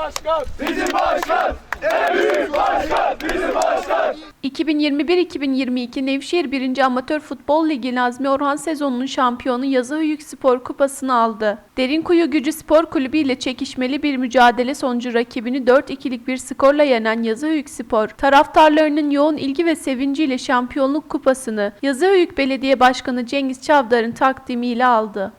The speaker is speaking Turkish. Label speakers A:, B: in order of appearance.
A: başkan, bizim başkan, en büyük başkan, bizim başkan.
B: 2021-2022 Nevşehir 1. Amatör Futbol Ligi Nazmi Orhan sezonunun şampiyonu Yazıhöyük Spor Kupası'nı aldı. Derinkuyu Gücü Spor Kulübü ile çekişmeli bir mücadele sonucu rakibini 4-2'lik bir skorla yenen Yazıhöyük Spor, taraftarlarının yoğun ilgi ve sevinciyle şampiyonluk kupasını Yazıhöyük Belediye Başkanı Cengiz Çavdar'ın takdimiyle aldı.